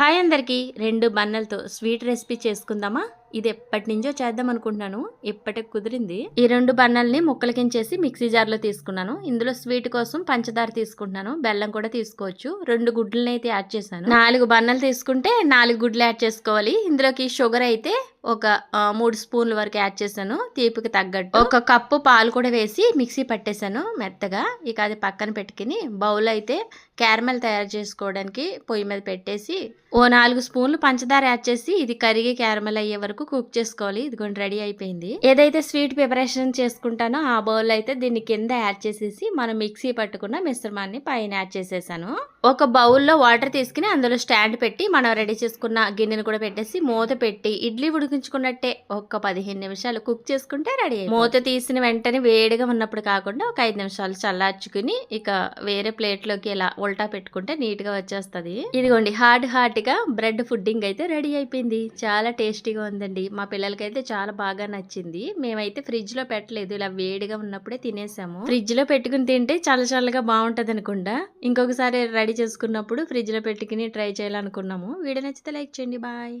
Hi అందరికీ. రెండు బన్నలతో sweet recipe చేసుకుందామా? ఇది ఎప్పటి నుంచో చేద్దాం అనుకుంటున్నాను. ఇప్పటికి కుదిరింది. ఈ రెండు బన్నల్ని ముక్కలకించేసి మిక్సీ జార్లో తీసుకున్నాను. ఇందులో స్వీట్ కోసం పంచదార తీసుకుంటున్నాను. బెల్లం కూడా తీసుకోవచ్చు. రెండు గుడ్లని అయితే యాడ్ చేశాను. నాలుగు బన్నలు తీసుకుంటే నాలుగు గుడ్లు యాడ్ చేసుకోవాలి. ఇందులోకి షుగర్ అయితే ఒక మూడు స్పూన్ల వరకు యాడ్ చేశాను. తీపికి తగ్గట్టు. ఒక కప్పు పాలు కూడా వేసి మిక్సీ పట్టేశాను మెత్తగా. ఇక అది పక్కన పెట్టుకుని బౌల్ అయితే క్యారమెల్ తయారు చేసుకోవడానికి పొయ్యి మీద పెట్టేసి ఓ నాలుగు స్పూన్లు పంచదార యాడ్ చేసి ఇది కరిగి క్యారమెల్ అయ్యే వరకు కుక్ చేసుకోవాలి. ఇదిగోండి రెడీ అయిపోయింది. ఏదైతే స్వీట్ ప్రిపరేషన్ చేసుకుంటానో ఆ బౌల్ అయితే దీన్ని కింద యాడ్ చేసేసి మనం మిక్సీ పట్టుకున్న మిశ్రమాన్ని పైన యాడ్ చేసేసాను. ఒక బౌల్లో వాటర్ తీసుకుని అందులో స్టాండ్ పెట్టి మనం రెడీ చేసుకున్న గిన్నెను కూడా పెట్టేసి మూత పెట్టి ఇడ్లీ ఉడికించుకున్నట్టే ఒక పదిహేను నిమిషాలు కుక్ చేసుకుంటే రెడీ మూత తీసిన వెంటనే వేడిగా ఉన్నప్పుడు కాకుండా ఒక ఐదు నిమిషాలు చల్లార్చుకుని ఇక వేరే ప్లేట్లోకి ఇలా ఉల్టా పెట్టుకుంటే నీట్గా ఇదిగోండి హార్డ్ హార్ట్గా బ్రెడ్ ఫుడ్డింగ్ అయితే రెడీ అయిపోయింది. చాలా టేస్టీగా ఉందండి. మా పిల్లలకైతే చాలా బాగా నచ్చింది. మేమైతే ఫ్రిడ్జ్లో పెట్టలేదు. ఇలా వేడిగా ఉన్నప్పుడే తినేసాము. ఫ్రిడ్జ్లో పెట్టుకుని తింటే చాలా చల్లగా బాగుంటది అనుకుంటా ఇంకొకసారి రెడీ చేసుకున్నప్పుడు ఫ్రిడ్జ్లో పెట్టుకుని ట్రై చేయాలనుకున్నాము. వీడియో నచ్చితే లైక్ చేయండి. బాయ్.